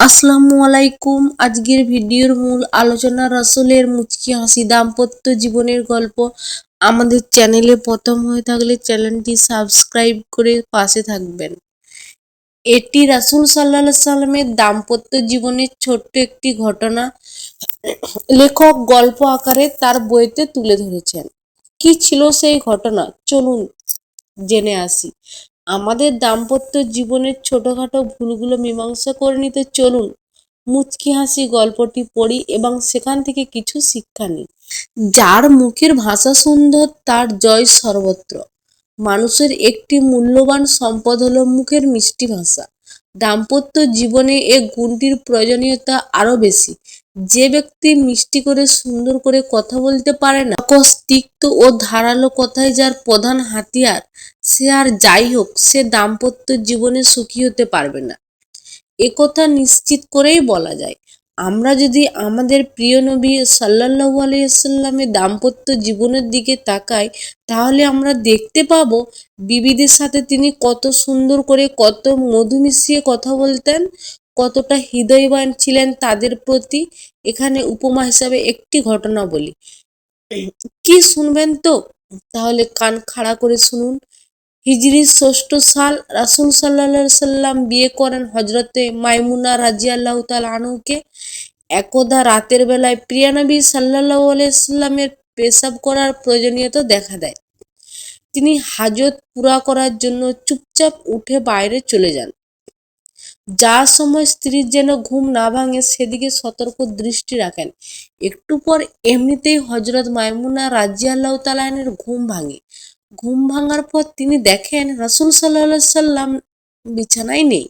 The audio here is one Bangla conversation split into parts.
আসসালামু আলাইকুম। আজকের ভিডিওর মূল আলোচনা রাসূলের মুচকি হাসি, দাম্পত্য জীবনের গল্প। আমাদের চ্যানেলে প্রথম হয়ে থাকলে চ্যানেলটি সাবস্ক্রাইব করে পাশে থাকবেন। এটি রাসুল আলাইহি সাল্লামের দাম্পত্য জীবনের ছোট্ট একটি ঘটনা। লেখক গল্প আকারে তার বইতে তুলে ধরেছেন। কি ছিল সেই ঘটনা? চলুন জেনে আসি। আমাদের দাম্পত্য জীবনের ছোটোখাটো ভুলগুলো মীমাংসা করে নিতে চলুন। মুচকি হাসি গল্পটি পড়ি এবং সেখান থেকে কিছু শিক্ষা নিই। যার মুখের ভাষা সুন্দর, তার জয় সর্বত্র। মানুষের একটি মূল্যবান সম্পদ হলো মুখের মিষ্টি ভাষা। দাম্পত্য জীবনে এ গুণটির প্রয়োজনীয়তা আরও বেশি। যে ব্যক্তি মিষ্টি করে, সুন্দর করে কথা বলতে পারে না কস তিক্ত ও ধারালো কথাই যার প্রধান হাতিয়ার। সে আর যাই হোক, সে দাম্পত্য জীবনে সুখী হতে পারবে না। একথা নিশ্চিত করেই বলা যায়, আমরা যদি আমাদের প্রিয় নবী সাল্লাল্লাহু আলাইসাল্লামের দাম্পত্য জীবনের দিকে তাকাই, তাহলে আমরা দেখতে পাবো বিবিদের সাথে তিনি কত সুন্দর করে, কত মধু মিশিয়ে কথা বলতেন, কতটা হৃদয়বান ছিলেন তাদের প্রতি। এখানে উপমা হিসাবে একটি ঘটনা বলি। কি শুনবেন তো? তাহলে কান খাড়া করে শুনুন। হিজরির ষষ্ঠ সাল রাসুল সাল্লা সাল্লাম বিয়ে করেন হজরতে মাইমুনা রাজিয়াল্লাহ তাল আনুকে একদা রাতের বেলায় প্রিয়ানবী সাল্লাহ আলাইসাল্লামের পেশাব করার প্রয়োজনীয়তা দেখা দেয়। তিনি হাজত পুরা করার জন্য চুপচাপ উঠে বাইরে চলে যান। যা সময় স্ত্রীর যেন ঘুম না ভাঙে সেদিকে সতর্ক দৃষ্টি রাখেন। একটু পর এমনিতেই হজরত মাইমুনা রাজিয়াল্লাহ তালানের ঘুম ভাঙে। ঘুম ভাঙার পর তিনি দেখেন রাসুল সাল্লাহ সাল্লাম বিছানায় নেই।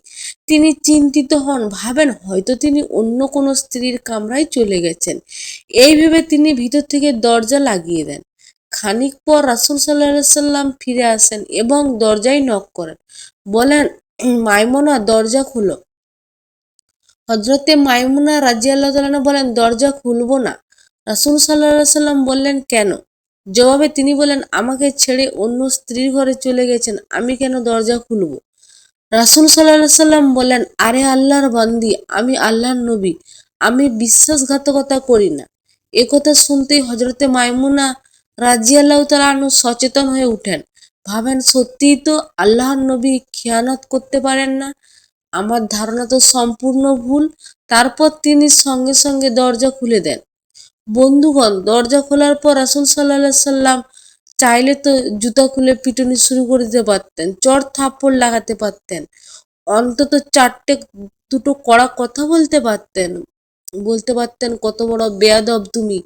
তিনি চিন্তিত হন, ভাবেন হয়তো তিনি অন্য কোনো স্ত্রীর কামরায় চলে গেছেন। এই ভেবে তিনি ভিতর থেকে দরজা লাগিয়ে দেন। খানিক পর রাসুল সাল্লাহ সাল্লাম ফিরে আসেন এবং দরজায় নক করেন। বলেন, মাইমুনা, দরজা খুলো। হজরতে মাইমুনা রাজিয়াল্লাহ বলেন, দরজা খুলবো না। রাসুল সাল্লাহ সাল্লাম বললেন, কেন? জবাবে তিনি বলেন, আমাকে ছেড়ে অন্য স্ত্রীর ঘরে চলে গেছেন, আমি কেন দরজা খুলব? রাসুল সাল্লাহ সাল্লাম বলেন, আরে আল্লাহর বান্দি, আমি আল্লাহর নবী, আমি বিশ্বাসঘাতকতা করি না। একথা শুনতেই হজরতে মাইমুনা রাজিয়াল্লাহ তালু সচেতন হয়ে উঠেন। ভাবেন, সত্যিই তো আল্লাহর নবী খেয়ানত করতে পারেন না? আমার ধারণা তো সম্পূর্ণ ভুল। তারপর তিনি সঙ্গে সঙ্গে দরজা খুলে দেন। বন্ধুগণ, দরজা খোলার পর রাসুল সাল্লাহ সাল্লাম চাইলে তো জুতা খুলে পিটুনি শুরু করে দিতে পারতেন চর থাপ্পড় লাগাতে পারতেন, অন্তত চারটে দুটো কড়া কথা বলতে পারতেন। বলতে পারতেন, কত বড় বেয়াদব তুমি।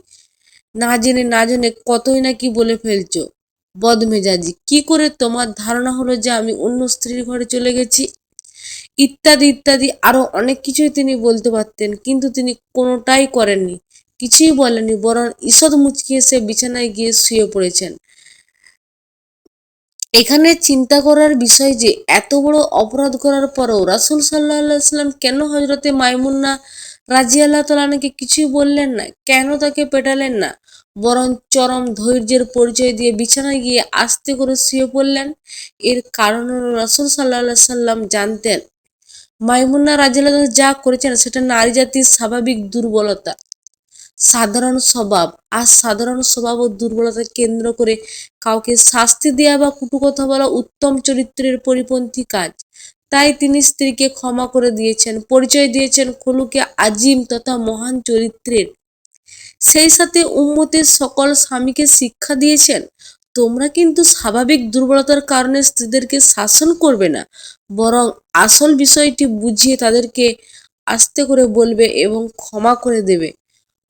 না জেনে না জেনে কতই না কি বলে ফেলছো। বদমেজাজি। কি করে তোমার ধারণা হলো যে আমি অন্য স্ত্রীর ঘরে চলে গেছি? ইত্যাদি ইত্যাদি আরও অনেক কিছুই তিনি বলতে পারতেন, কিন্তু তিনি কোনোটাই করেননি। কিছুই বলেনি বরং ঈষৎ মুচকিয়ে সে বিছানায় গিয়ে শুয়ে পড়েছেন। এখানে চিন্তা করার বিষয় যে, এত বড় অপরাধ করার পরও রাসুল সাল্লাহ সাল্লাম কেন হজরতে মাইমুন্না রাজি আল্লাহ তালাকে কিছুই বললেন না, কেন তাকে পেটালেন না, বরং চরম ধৈর্যের পরিচয় দিয়ে বিছানায় গিয়ে আস্তে করে শুয়ে পড়লেন? এর কারণ রাসুল সাল্লাহ সাল্লাম জানতেন, মাইমুন্না রাজিয়াল্লাহ যা করেছেন সেটা নারী জাতির স্বাভাবিক দুর্বলতা। সাধারণ স্বভাব। আর সাধারণ স্বভাব ও দুর্বলতা কেন্দ্র করে কাউকে শাস্তি দেওয়া বা কুটু কথা বলা উত্তম চরিত্রের পরিপন্থী কাজ। তাই তিনি স্ত্রীকে ক্ষমা করে দিয়েছেন, পরিচয় দিয়েছেন খুলুকে আজিম তথা মহান চরিত্রের। সেই সাথে উম্মতের সকল স্বামীকে শিক্ষা দিয়েছেন, তোমরা কিন্তু স্বাভাবিক দুর্বলতার কারণে স্ত্রীদেরকে শাসন করবে না, বরং আসল বিষয়টি বুঝিয়ে তাদেরকে আস্তে করে বলবে এবং ক্ষমা করে দেবে।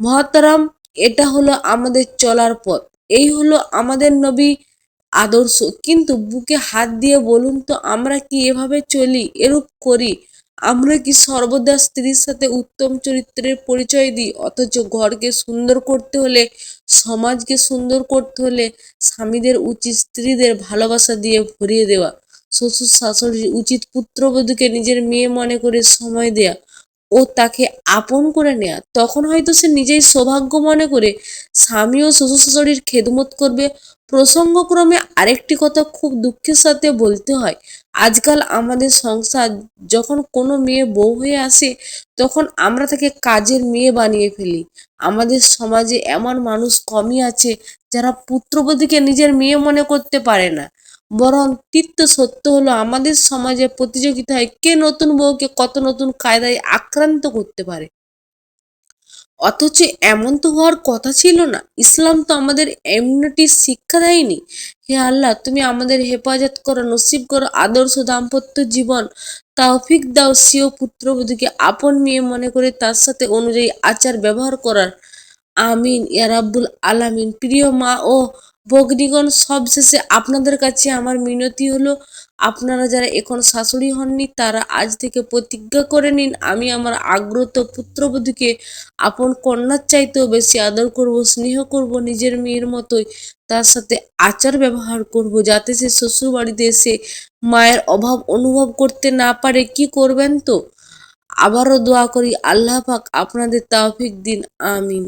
মহাতারাম, এটা হলো আমাদের চলার পথ। এই হলো আমাদের নবী আদর্শ। কিন্তু বুকে হাত দিয়ে বলুন তো, আমরা কি এভাবে চলি, এরূপ করি? আমরা কি সর্বদা স্ত্রীর সাথে উত্তম চরিত্রের পরিচয় দিই? অথচ ঘরকে সুন্দর করতে হলে, সমাজকে সুন্দর করতে হলে, স্বামীদের উচিত স্ত্রীদের ভালোবাসা দিয়ে ভরিয়ে দেওয়া। শ্বশুর শাশুড়ির উচিত পুত্রবধূকে নিজের মেয়ে মনে করে সময় দেয়া। ও তাকে আপন করে নেয়া। তখন হয়তো সে নিজেই সৌভাগ্য মনে করে স্বামী ও শ্বশুর শাশুড়ির খেদমত করবে। প্রসঙ্গক্রমে আরেকটি কথা খুব দুঃখের সাথে বলতে হয়। আজকাল আমাদের সংসার যখন কোনো মেয়ে বউ হয়ে আসে, তখন আমরা তাকে কাজের মেয়ে বানিয়ে ফেলি। আমাদের সমাজে এমন মানুষ কমই আছে যারা পুত্রবধূকে নিজের মেয়ে মনে করতে পারে না। বরং তিক্ত সত্য হলো আমাদের সমাজে প্রতিযোগিতায় কে নতুন বউকে কত নতুন কায়দায় আক্রান্ত করতে পারে? অথচ এমন তো হওয়ার কথা ছিল না। ইসলাম তো আমাদের এমনিটির শিক্ষা দেয়নি। হে আল্লাহ, তুমি আমাদের হেফাজত করো, নসিব করো, আদর্শ দাম্পত্য জীবন। তৌফিক দাও সিও পুত্রবধূকে আপন মেয়ে মনে করে তার সাথে অনুযায়ী আচার ব্যবহার করার। আমিন ইয়ারাব্বুল আলামিন। প্রিয় মা ও ভগ্নিগণ, সবশেষে আপনাদের কাছে আমার মিনতি হলো, আপনারা যারা এখন শাশুড়ি হননি, তারা আজ থেকে প্রতিজ্ঞা করে নিন, আমি আমার আগ্রত পুত্রবধূকে আপন কন্যার চাইতেও বেশি আদর করব, স্নেহ করব, নিজের মেয়ের মতোই তার সাথে আচার ব্যবহার করব, যাতে সে শ্বশুর বাড়িতে এসে মায়ের অভাব অনুভব করতে না পারে। কি করবেন তো? আবারও দোয়া করি, আল্লাহ পাক আপনাদের তাওফিক দিন, আমিন।